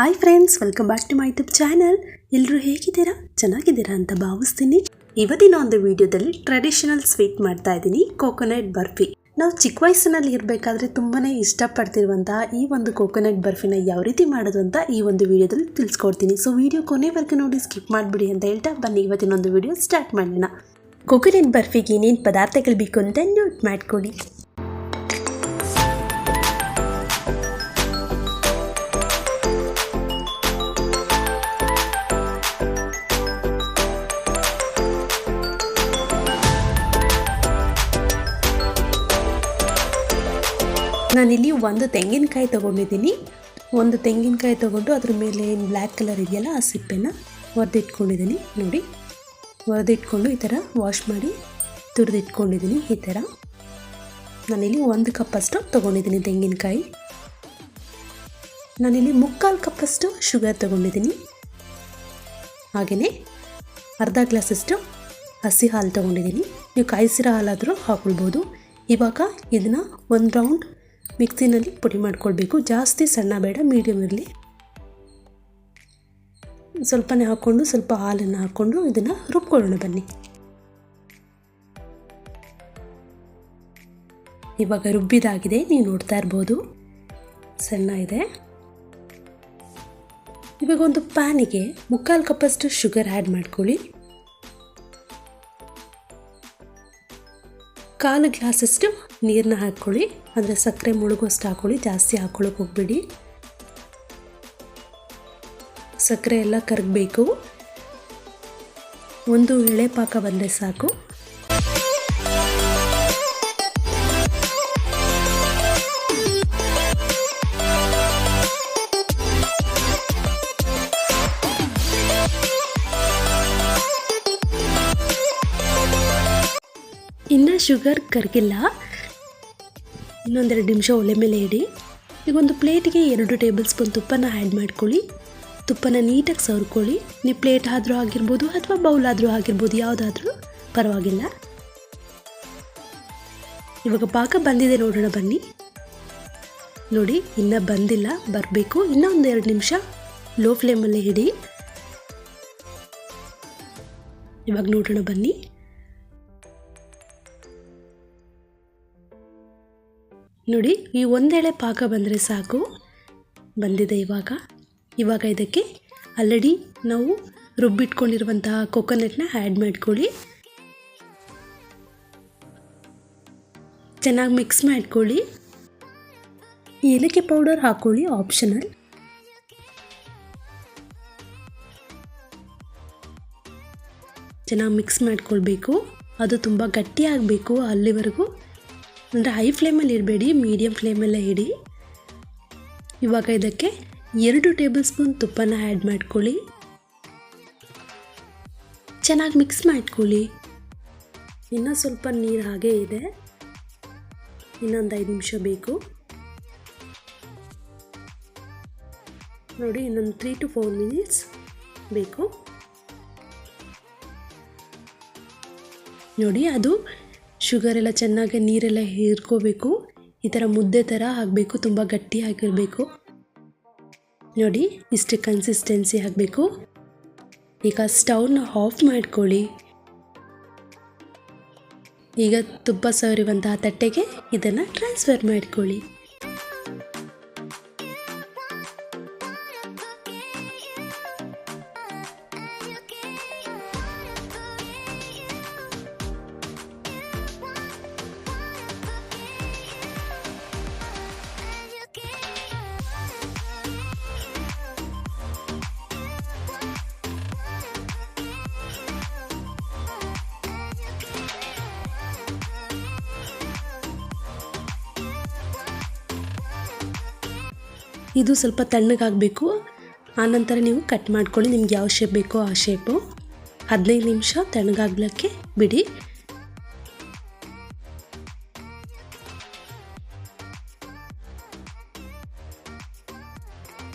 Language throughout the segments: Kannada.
Hi friends welcome back to my YouTube channel ಎಲ್ಲರೂ ಹೇಗಿದ್ದೀರಾ? ಚೆನ್ನಾಗಿದ್ದೀರಾ ಅಂತ ಭಾವಿಸ್ತೀನಿ. ಇವತ್ತಿನ ಒಂದು ವಿಡಿಯೋದಲ್ಲಿ ಟ್ರೆಡಿಷನಲ್ ಸ್ವೀಟ್ ಮಾಡ್ತಾ ಇದ್ದೀನಿ ಕೋಕೋನಟ್ ಬರ್ಫಿ. ನಾವು ಚಿಕ್ಕ ವಯಸ್ಸಿನಲ್ಲಿ ಇರಬೇಕಾದ್ರೆ ತುಂಬಾನೇ ಇಷ್ಟಪಡ್ತಿರುವಂತಹ ಈ ಒಂದು ಕೋಕೋನಟ್ ಬರ್ಫಿನ ಯಾವ ರೀತಿ ಮಾಡೋದು ಅಂತ ಈ ಒಂದು ವಿಡಿಯೋದಲ್ಲಿ ತಿಳಿಸ್ಕೊಡ್ತೀನಿ. ಸೊ ವಿಡಿಯೋ ಕೊನೆವರೆಗೂ ನೋಡಿ ಸ್ಕಿಪ್ ಮಾಡಿಬಿಡಿ ಅಂತ ಹೇಳ್ತಾ ಬನ್ನಿ, ಇವತ್ತಿನ ಒಂದು ವಿಡಿಯೋ ಸ್ಟಾರ್ಟ್ ಮಾಡೋಣ. ಕೋಕೋನಟ್ ಬರ್ಫಿಗೆ ಏನೇನು ಪದಾರ್ಥಗಳು ಬೇಕು ಅಂತ ನೋಟ್ ಮಾಡ್ಕೊಳ್ಳಿ. ನಾನಿಲ್ಲಿ ಒಂದು ತೆಂಗಿನಕಾಯಿ ತೊಗೊಂಡಿದ್ದೀನಿ. ಒಂದು ತೆಂಗಿನಕಾಯಿ ತೊಗೊಂಡು ಅದ್ರ ಮೇಲೆ ಏನು ಬ್ಲ್ಯಾಕ್ ಕಲರ್ ಇದೆಯಲ್ಲ ಆ ಸಿಪ್ಪೆನ ಒರೆದಿಟ್ಕೊಂಡಿದ್ದೀನಿ. ನೋಡಿ, ಒರೆದಿಟ್ಕೊಂಡು ಈ ಥರ ವಾಶ್ ಮಾಡಿ ತುರಿದಿಟ್ಕೊಂಡಿದ್ದೀನಿ ಈ ಥರ. ನಾನಿಲ್ಲಿ ಒಂದು ಕಪ್ಪಷ್ಟು ತೊಗೊಂಡಿದ್ದೀನಿ ತೆಂಗಿನಕಾಯಿ. ನಾನಿಲ್ಲಿ ಮುಕ್ಕಾಲು ಕಪ್ಪಷ್ಟು ಶುಗರ್ ತೊಗೊಂಡಿದ್ದೀನಿ. ಹಾಗೆಯೇ ಅರ್ಧ ಗ್ಲಾಸಷ್ಟು ಹಸಿ ಹಾಲು ತೊಗೊಂಡಿದ್ದೀನಿ. ನೀವು ಕಾಯಿಸಿರೋ ಹಾಲಾದರೂ ಹಾಕೊಳ್ಬೋದು. ಇವಾಗ ಇದನ್ನು ಒಂದು ರೌಂಡ್ ಮಿಕ್ಸಿನಲ್ಲಿ ಪುಡಿ ಮಾಡ್ಕೊಳ್ಬೇಕು. ಜಾಸ್ತಿ ಸಣ್ಣ ಬೇಡ ಮೀಡಿಯಮ್ ಇರಲಿ ಸ್ವಲ್ಪನೇ ಹಾಕ್ಕೊಂಡು, ಸ್ವಲ್ಪ ಹಾಲನ್ನು ಹಾಕ್ಕೊಂಡು ಇದನ್ನು ರುಬ್ಕೊಳ್ಳೋಣ ಬನ್ನಿ. ಇವಾಗ ರುಬ್ಬಿದಾಗಿದೆ, ನೀವು ನೋಡ್ತಾ ಇರ್ಬೋದು. ಸಣ್ಣ ಇದೆ. ಇವಾಗ ಒಂದು ಪ್ಯಾನಿಗೆ ಮುಕ್ಕಾಲು ಕಪ್ಪಷ್ಟು ಶುಗರ್ ಆ್ಯಡ್ ಮಾಡ್ಕೊಳ್ಳಿ. ಕಾಲು ಗ್ಲಾಸಷ್ಟು ನೀರನ್ನ ಹಾಕ್ಕೊಳ್ಳಿ. ಅಂದರೆ ಸಕ್ಕರೆ ಮುಳುಗುವಷ್ಟು ಹಾಕ್ಕೊಳ್ಳಿ. ಜಾಸ್ತಿ ಹಾಕ್ಕೊಳ್ಳೋಕೆ ಹೋಗ್ಬೇಡಿ. ಸಕ್ಕರೆ ಎಲ್ಲ ಕರಗಬೇಕು. ಒಂದು ಎಳೆ ಪಾಕ ಬಂದರೆ ಸಾಕು. ಇನ್ನು ಶುಗರ್ ಕರಗಿಲ್ಲ. ಇನ್ನೊಂದೆರಡು ನಿಮಿಷ ಒಲೆ ಮೇಲೆ ಇಡಿ. ಈಗ ಒಂದು ಪ್ಲೇಟಿಗೆ ಎರಡು ಟೇಬಲ್ ಸ್ಪೂನ್ ತುಪ್ಪನ ಆ್ಯಡ್ ಮಾಡ್ಕೊಳ್ಳಿ. ತುಪ್ಪನ ನೀಟಾಗಿ ಸವರ್ಕೊಳ್ಳಿ. ನೀವು ಪ್ಲೇಟ್ ಆದರೂ ಆಗಿರ್ಬೋದು ಅಥವಾ ಬೌಲ್ ಆದರೂ ಆಗಿರ್ಬೋದು, ಯಾವುದಾದ್ರೂ ಪರವಾಗಿಲ್ಲ. ಇವಾಗ ಪಾಕ ಬಂದಿದೆ ನೋಡೋಣ ಬನ್ನಿ. ನೋಡಿ, ಇನ್ನೂ ಬಂದಿಲ್ಲ, ಬರಬೇಕು. ಇನ್ನೂ ಒಂದು ಎರಡು ನಿಮಿಷ ಲೋ ಫ್ಲೇಮಲ್ಲಿ ಇಡಿ. ಇವಾಗ ನೋಡೋಣ ಬನ್ನಿ. ನೋಡಿ, ಈ ಒಂದೆಳೆ ಪಾಕ ಬಂದರೆ ಸಾಕು. ಬಂದಿದೆ ಇವಾಗ. ಇವಾಗ ಇದಕ್ಕೆ ಆಲ್ರೆಡಿ ನಾವು ರುಬ್ಬಿಟ್ಕೊಂಡಿರುವಂತಹ ಕೊಕೊನಟ್ನ ಆ್ಯಡ್ ಮಾಡ್ಕೊಳ್ಳಿ. ಚೆನ್ನಾಗಿ ಮಿಕ್ಸ್ ಮಾಡ್ಕೊಳ್ಳಿ. ಏಲಕ್ಕಿ ಪೌಡರ್ ಹಾಕ್ಕೊಳ್ಳಿ ಆಪ್ಷನಲ್ ಚೆನ್ನಾಗಿ ಮಿಕ್ಸ್ ಮಾಡ್ಕೊಳ್ಬೇಕು. ಅದು ತುಂಬ ಗಟ್ಟಿಯಾಗಬೇಕು ಅಲ್ಲಿವರೆಗೂ. ಅಂದರೆ ಹೈ ಫ್ಲೇಮಲ್ಲಿ ಇರಬೇಡಿ ಮೀಡಿಯಮ್ ಫ್ಲೇಮಲ್ಲೇ ಇಡಿ. ಇವಾಗ ಇದಕ್ಕೆ ಎರಡು ಟೇಬಲ್ ಸ್ಪೂನ್ ತುಪ್ಪನ ಆ್ಯಡ್ ಮಾಡ್ಕೊಳ್ಳಿ. ಚೆನ್ನಾಗಿ ಮಿಕ್ಸ್ ಮಾಡ್ಕೊಳ್ಳಿ. ಇನ್ನೂ ಸ್ವಲ್ಪ ನೀರು ಹಾಗೇ ಇದೆ. ಇನ್ನೊಂದು ಐದು ನಿಮಿಷ ಬೇಕು. ನೋಡಿ, ಇನ್ನೊಂದು ತ್ರೀ ಟು ಫೋರ್ ಮಿನಿಟ್ಸ್ ಬೇಕು. ನೋಡಿ, ಅದು ಶುಗರ್ ಎಲ್ಲ ಚೆನ್ನಾಗಿ ನೀರೆಲ್ಲ ಹೀರ್ಕೋಬೇಕು. ಈ ಥರ ಮುದ್ದೆ ಥರ ಆಗಬೇಕು ತುಂಬ ಗಟ್ಟಿಯಾಗಿರಬೇಕು ನೋಡಿ, ಇಷ್ಟು ಕನ್ಸಿಸ್ಟೆನ್ಸಿ ಆಗಬೇಕು ಈಗ ಸ್ಟವ್ನ ಆಫ್ ಮಾಡ್ಕೊಳ್ಳಿ. ಈಗ ತುಪ್ಪ ಸವರಿವಂತಹ ತಟ್ಟೆಗೆ ಇದನ್ನು ಟ್ರಾನ್ಸ್ಫರ್ ಮಾಡ್ಕೊಳ್ಳಿ. ಇದು ಸ್ವಲ್ಪ ತಣ್ಣಗಾಗಬೇಕು. ಆನಂತರ ನೀವು ಕಟ್ ಮಾಡ್ಕೊಳ್ಳಿ. ನಿಮ್ಗೆ ಯಾವ ಶೇಪ್ ಬೇಕೋ ಆ ಶೇಪು ಹದಿನೈದು ನಿಮಿಷ ತಣ್ಣಗಾಗ್ಲಕ್ಕೆ ಬಿಡಿ.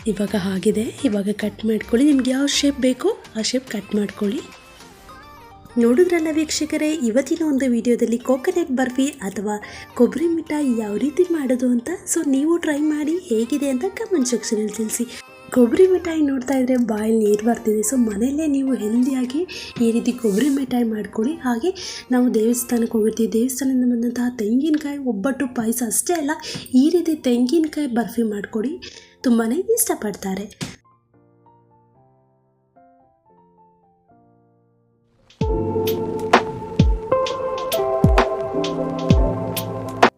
ಇವಾಗ ಆಗಿದೆ ಇವಾಗ ಕಟ್ ಮಾಡ್ಕೊಳ್ಳಿ. ನಿಮ್ಗೆ ಯಾವ ಶೇಪ್ ಬೇಕೋ ಆ ಶೇಪ್ ಕಟ್ ಮಾಡ್ಕೊಳ್ಳಿ. ನೋಡಿದ್ರಲ್ಲ ವೀಕ್ಷಕರೇ, ಇವತ್ತಿನ ಒಂದು ವಿಡಿಯೋದಲ್ಲಿ ಕೋಕೋನೆಟ್ ಬರ್ಫಿ ಅಥವಾ ಕೊಬ್ಬರಿ ಮಿಠಾಯಿ ಯಾವ ರೀತಿ ಮಾಡೋದು ಅಂತ? ಸೊ ನೀವು ಟ್ರೈ ಮಾಡಿ ಹೇಗಿದೆ ಅಂತ ಕಮೆಂಟ್ ಸೆಕ್ಷನಲ್ಲಿ ತಿಳಿಸಿ. ಕೊಬ್ಬರಿ ಮಿಠಾಯಿ ನೋಡ್ತಾ ಇದ್ರೆ ಬಾಯಲ್ಲಿ ನೀರು ಬರ್ತಿದೆ. ಸೊ ಮನೆಯಲ್ಲೇ ನೀವು ಹೆಲ್ದಿಯಾಗಿ ಈ ರೀತಿ ಕೊಬ್ಬರಿ ಮಿಠಾಯಿ ಮಾಡ್ಕೊಳ್ಳಿ. ಹಾಗೆ ನಾವು ದೇವಸ್ಥಾನಕ್ಕೆ ಹೋಗಿರ್ತೀವಿ. ದೇವಸ್ಥಾನದಿಂದ ಬಂದಂತಹ ತೆಂಗಿನಕಾಯಿ, ಒಬ್ಬಟ್ಟು ಪಾಯಸ ಅಷ್ಟೇ ಅಲ್ಲ, ಈ ರೀತಿ ತೆಂಗಿನಕಾಯಿ ಬರ್ಫಿ ಮಾಡಿಕೊಡಿ ತುಂಬಾ ಇಷ್ಟಪಡ್ತಾರೆ.